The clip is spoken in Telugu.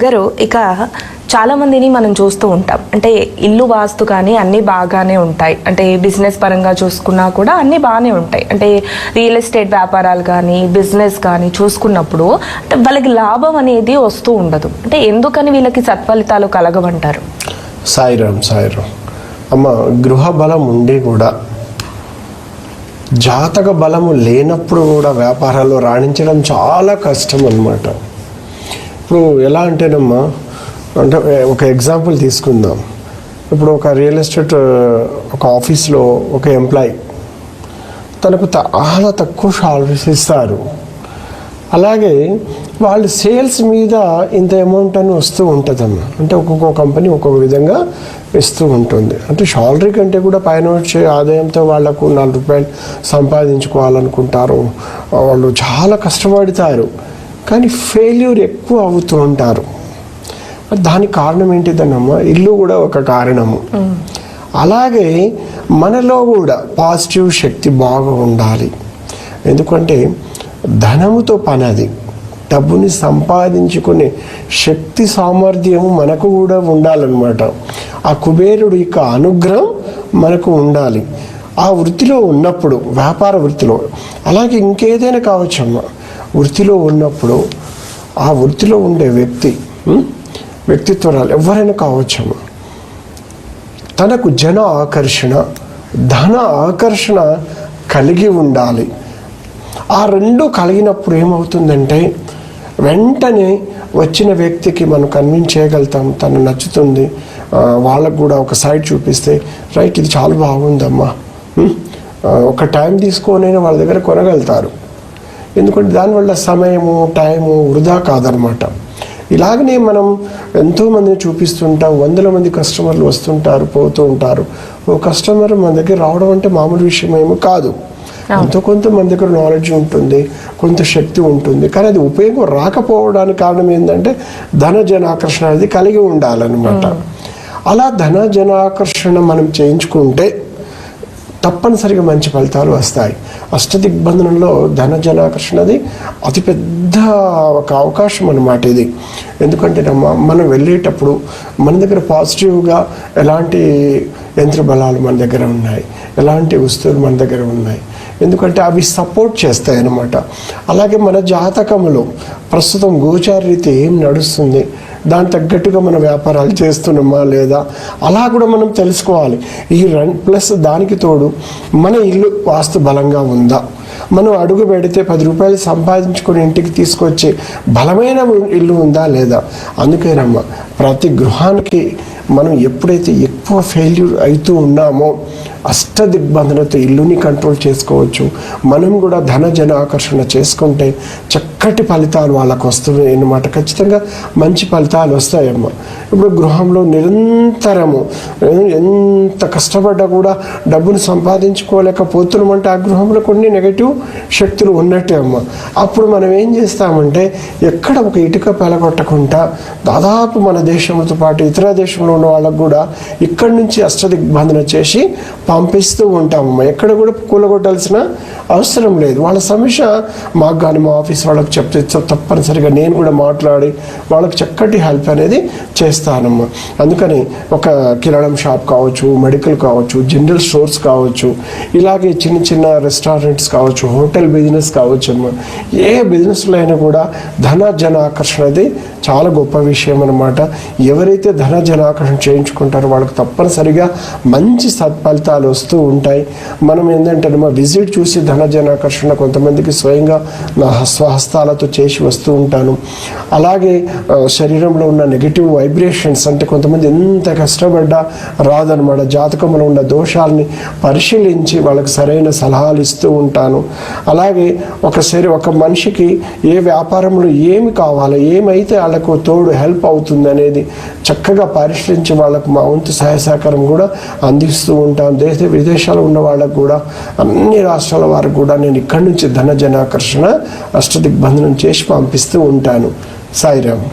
గారు ఇక చాలా మందిని మనం చూస్తూ ఉంటాం. అంటే ఇల్లు వాస్తు కానీ అన్ని బాగానే ఉంటాయి. అంటే బిజినెస్ పరంగా చూసుకున్నా కూడా అన్ని బాగానే ఉంటాయి. అంటే రియల్ ఎస్టేట్ వ్యాపారాలు కానీ బిజినెస్ కానీ చూసుకున్నప్పుడు అంటే వాళ్ళకి లాభం అనేది వస్తూ ఉండదు. అంటే ఎందుకని వీళ్ళకి సత్ఫలితాలు కలగమంటారు సాయిరామ్ సాయిరామ్ అమ్మ గృహ బలం ఉండి కూడా జాతక బలము లేనప్పుడు కూడా వ్యాపారాల్లో రాణించడం చాలా కష్టం అన్నమాట. ఇప్పుడు ఎలా అంటేనమ్మా అంటే ఒక ఎగ్జాంపుల్ తీసుకుందాం. ఇప్పుడు ఒక రియల్ ఎస్టేట్ ఒక ఆఫీస్లో ఒక ఎంప్లాయీ తనకు చాలా తక్కువ సాలరీస్ ఇస్తారు. అలాగే వాళ్ళు సేల్స్ మీద ఇంత అమౌంట్ అని వస్తూ ఉంటుందన్న అంటే ఒక్కొక్క కంపెనీ ఒక్కొక్క విధంగా ఇస్తూ ఉంటుంది. అంటే శాలరీ కంటే కూడా పైన వచ్చే ఆదాయంతో వాళ్ళకు నాలుగు రూపాయలు సంపాదించుకోవాలనుకుంటారు. వాళ్ళు చాలా కష్టపడతారు. కానీ ఫెయిల్యూర్ ఎక్కువ అవుతూ ఉంటారు. దానికి కారణం ఏంటిదన్నమ్మా? ఇల్లు కూడా ఒక కారణము. అలాగే మనలో కూడా పాజిటివ్ శక్తి బాగా ఉండాలి. ఎందుకంటే ధనముతో పని అది. డబ్బుని సంపాదించుకునే శక్తి సామర్థ్యం మనకు కూడా ఉండాలన్నమాట. ఆ కుబేరుడు యొక్క అనుగ్రహం మనకు ఉండాలి. ఆ వృత్తిలో ఉన్నప్పుడు వ్యాపార వృత్తిలో. అలాగే ఇంకేదైనా కావచ్చమ్మా? వృత్తిలో ఉన్నప్పుడు ఆ వృత్తిలో ఉండే వ్యక్తి వ్యక్తిత్వరాలు ఎవరైనా కావచ్చమ్మా తనకు జన ఆకర్షణ ధన ఆకర్షణ కలిగి ఉండాలి. ఆ రెండు కలిగినప్పుడు ఏమవుతుందంటే వెంటనే వచ్చిన వ్యక్తికి మనం కన్విన్స్ చేయగలుగుతాం తను నచ్చుతుంది. వాళ్ళకు కూడా ఒక సైడ్ చూపిస్తే రైట్ ఇది చాలా బాగుందమ్మా. ఒక టైం తీసుకొని వాళ్ళ దగ్గర కొనగలుగుతారు. ఎందుకంటే దానివల్ల సమయము టైము వృధా కాదనమాట ఇలాగనే మనం ఎంతోమందిని చూపిస్తుంటాం వందల మంది కస్టమర్లు వస్తుంటారు పోతూ ఉంటారు. ఓ కస్టమర్ మన దగ్గర రావడం అంటే మామూలు విషయం ఏమో కాదు ఎంతో కొంత మన దగ్గర నాలెడ్జ్ ఉంటుంది కొంత శక్తి ఉంటుంది. కానీ అది ఉపయోగం రాకపోవడానికి కారణం ఏంటంటే ధన జనాకర్షణ అనేది కలిగి ఉండాలన్నమాట. అలా ధన జనాకర్షణ మనం చేయించుకుంటే తప్పనిసరిగా మంచి ఫలితాలు వస్తాయి. అష్టదిగ్బంధనంలో ధన జనాకర్షణది అతిపెద్ద ఒక అవకాశం అన్నమాట ఇది. ఎందుకంటే మనం వెళ్ళేటప్పుడు మన దగ్గర పాజిటివ్గా ఎలాంటి యంత్ర బలాలు మన దగ్గర ఉన్నాయి. ఎలాంటి వస్తువులు మన దగ్గర ఉన్నాయి. ఎందుకంటే అవి సపోర్ట్ చేస్తాయి అన్నమాట అలాగే మన జాతకములో ప్రస్తుతం గోచార ఏం నడుస్తుంది? దాని తగ్గట్టుగా మన వ్యాపారాలు చేస్తున్నామా లేదా? అలా కూడా మనం తెలుసుకోవాలి. ఈ రన్ ప్లస్ దానికి తోడు మన ఇల్లు వాస్తు బలంగా ఉందా? మనం అడుగు పెడితే పది రూపాయలు సంపాదించుకొని ఇంటికి తీసుకొచ్చే బలమైన ఇల్లు ఉందా లేదా? అందుకేనమ్మా ప్రతి గృహానికి మనం ఎప్పుడైతే ఎక్కువ ఫెయిల్యూర్ అవుతూ ఉన్నామో అష్ట దిగ్బంధనతో ఇల్లుని కంట్రోల్ చేసుకోవచ్చు. మనం కూడా ధన జన ఆకర్షణ చేసుకుంటే చక్కటి ఫలితాలు వాళ్ళకు వస్తున్నాయి అన్నమాట. ఖచ్చితంగా మంచి ఫలితాలు వస్తాయమ్మా. ఇప్పుడు గృహంలో నిరంతరము ఎంత కష్టపడ్డా కూడా డబ్బును సంపాదించుకోలేకపోతున్నామంటే ఆ గృహంలో కొన్ని నెగటివ్ శక్తులు ఉన్నట్టే అమ్మ. అప్పుడు మనం ఏం చేస్తామంటే ఎక్కడ ఒక ఇటుక పెలగొట్టకుండా దాదాపు మన దేశంతో పాటు ఇతర దేశంలో ఉన్న వాళ్ళకు కూడా ఇక్కడి నుంచి అష్టదిగ్బంధన చేసి పంపిస్తూ ఉంటామమ్మా. ఎక్కడ కూడా కూలగొట్టాల్సిన అవసరం లేదు. వాళ్ళ సమస్య మాకు కానీ మా ఆఫీస్ వాళ్ళకి చెప్తే తప్పనిసరిగా నేను కూడా మాట్లాడి వాళ్ళకి చక్కటి హెల్ప్ అనేది చేస్తానమ్మా. అందుకని ఒక కిరాణం షాప్ కావచ్చు మెడికల్ కావచ్చు జనరల్ స్టోర్స్ కావచ్చు ఇలాగే చిన్న చిన్న రెస్టారెంట్స్ కావచ్చు హోటల్ బిజినెస్ కావచ్చు అమ్మా ఏ బిజినెస్లో అయినా కూడా ధన జన ఆకర్షణ అది చాలా గొప్ప విషయం అనమాట ఎవరైతే ధన జన ఆకర్షణ చేయించుకుంటారో వాళ్ళకి తప్పనిసరిగా మంచి సత్ఫలితాలు వస్తూ ఉంటాయి. మనం ఏంటంటే మా విజిట్ చూసి ధన జనాకర్షణ కొంతమందికి స్వయంగా నా స్వహస్తాలతో చేసి వస్తూ ఉంటాను. అలాగే శరీరంలో ఉన్న నెగిటివ్ వైబ్రేషన్స్ అంటే కొంతమంది ఎంత కష్టపడ్డా రాదనమాట. జాతకంలో ఉన్న దోషాలని పరిశీలించి వాళ్ళకి సరైన సలహాలు ఇస్తూ ఉంటాను. అలాగే ఒక శరీ ఒక మనిషికి ఏ వ్యాపారంలో ఏమి కావాలో ఏమైతే వాళ్ళకు తోడు హెల్ప్ అవుతుంది అనేది చక్కగా పరిశీలించి వాళ్ళకు మా వంతు సహాయ సహకారం కూడా అందిస్తూ ఉంటాను. దేశ విదేశాల్లో ఉన్న వాళ్ళకు కూడా అన్ని రాష్ట్రాల వారికి కూడా నేను ఇక్కడి నుంచి ధన జనాకర్షణ అష్టదిగ్బంధనం చేసి పంపిస్తూ ఉంటాను. సాయిరామ్.